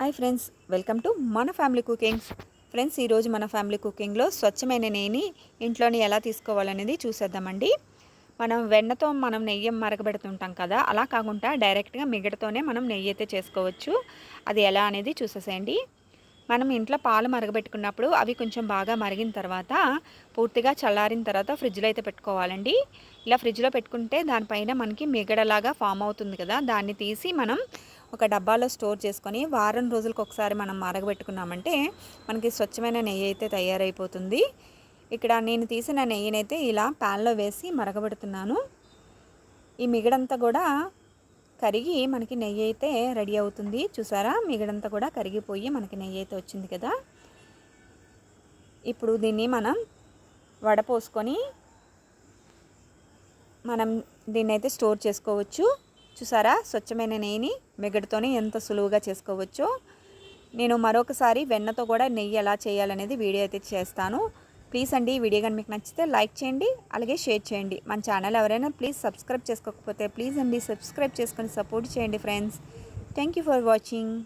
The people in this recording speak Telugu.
హాయ్ ఫ్రెండ్స్ వెల్కమ్ టు మన ఫ్యామిలీ కుకింగ్స్ ఫ్రెండ్స్ ఈరోజు మన ఫ్యామిలీ కుకింగ్లో స్వచ్ఛమైన నెయ్యిని ఇంట్లోని ఎలా తీసుకోవాలనేది చూసేద్దామండి. మనం వెన్నతో మనం నెయ్యి మరగబెడుతుంటాం కదా అలా కాకుండా డైరెక్ట్గా మిగడతోనే మనం నెయ్యి అయితే చేసుకోవచ్చు. అది ఎలా అనేది చూసేసేయండి. మనం ఇంట్లో పాలు మరగబెట్టుకున్నప్పుడు అవి కొంచెం బాగా మరిగిన తర్వాత పూర్తిగా చల్లారిన తర్వాత ఫ్రిడ్జ్లో అయితే పెట్టుకోవాలండి. ఇలా ఫ్రిడ్జ్లో పెట్టుకుంటే దానిపైన మనకి మిగడలాగా ఫామ్ అవుతుంది కదా దాన్ని తీసి మనం ఒక డబ్బాలో స్టోర్ చేసుకొని వారం రోజులకు ఒకసారి మనం మరగబెట్టుకున్నామంటే మనకి స్వచ్ఛమైన నెయ్యి అయితే తయారైపోతుంది. ఇక్కడ నేను తీసిన నెయ్యినైతే ఇలా ప్యాన్లో వేసి మరగబెడుతున్నాను. ఈ మిగడంతా కూడా కరిగి మనకి నెయ్యి అయితే రెడీ అవుతుంది. చూసారా? మిగడంతా కూడా కరిగిపోయి మనకి నెయ్యి అయితే వచ్చింది కదా? ఇప్పుడు దీన్ని మనం వడపోసుకొని మనం దీన్ని అయితే స్టోర్ చేసుకోవచ్చు. చూసారా? స్వచ్ఛమైన నెయ్యిని మెగడుతోనే ఎంత సులువుగా చేసుకోవచ్చో. నేను మరొకసారి వెన్నతో కూడా నెయ్యి ఎలా చేయాలనేది వీడియో అయితే చేస్తాను. ప్లీజ్ అండి ఈ వీడియో కానీ మీకు నచ్చితే లైక్ చేయండి అలాగే షేర్ చేయండి. మన ఛానల్ ఎవరైనా ప్లీజ్ సబ్స్క్రైబ్ చేసుకోకపోతే ప్లీజ్ అండి సబ్స్క్రైబ్ చేసుకొని సపోర్ట్ చేయండి friends. Thank you for watching.